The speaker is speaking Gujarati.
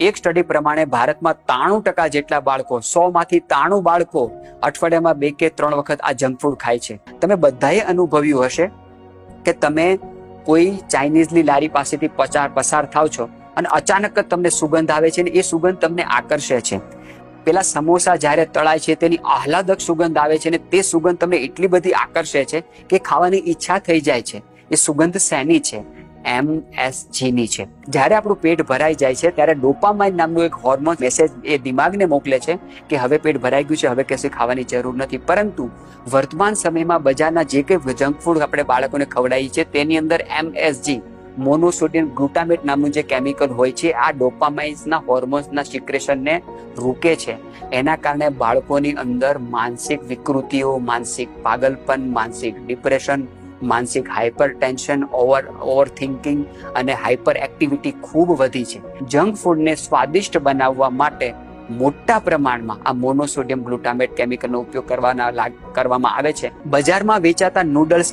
એક સ્ટડી પ્રમાણે ભારતમાં ત્રાણું ટકા જેટલા બાળકો સો માંથી ત્રાણું બાળકો અઠવાડિયામાં બે કે ત્રણ વખત આ જંક ફૂડ ખાય છે. તમે બધાએ અનુભવ્યું હશે કે તમે કોઈ ચાઇનીઝની લારી પાસેથી પચાર પસાર થાવ છો અને અચાનક જ તમને સુગંધ આવે છે ને એ સુગંધ તમને આકર્ષે છે. પેલા સમોસા જ્યારે તળાય છે તેની આહલાદક સુગંધ આવે છે ને તે સુગંધ તમને એટલી બધી આકર્ષે છે કે ખાવાની ઈચ્છા થઈ જાય છે. એ સુગંધ શેની છે? એમએસજી ની છે. જ્યારે આપણું પેટ ભરાઈ જાય છે, ત્યારે ડોપામાઇન નામનું એક હોર્મોન મેસેજ એ દિમાગને મોકલે છે કે હવે પેટ ભરાઈ ગયું છે, હવે કશું ખાવાની જરૂર નથી. પરંતુ વર્તમાન સમયમાં બજારના જે કંઈ જંક ફૂડ આપણે બાળકોને ખવડાવીએ છીએ, તેની અંદર એમએસજી મોનોસોડિયમ ગ્લુટામેટ નામનું જે કેમિકલ હોય છે, આ ડોપામાઇન્સના હોર્મોન્સના સિક્રેશનને રોકે છે. એના કારણે બાળકોની અંદર માનસિક વિકૃતિઓ, માનસિક પાગલપન, માનસિક ડિપ્રેશન માનસિક hyper tension over over thinking અને હાઇપર એક્ટિવિટી ખૂબ વધી છે. જંક ફૂડને સ્વાદિષ્ટ બનાવવા માટે મોટા પ્રમાણમાં આ મોનોસોડિયમ ગ્લુટામેટ કેમિકલનો ઉપયોગ કરવાના કરવામાં આવે છે. બજારમાં વેચાતા નૂડલ્સ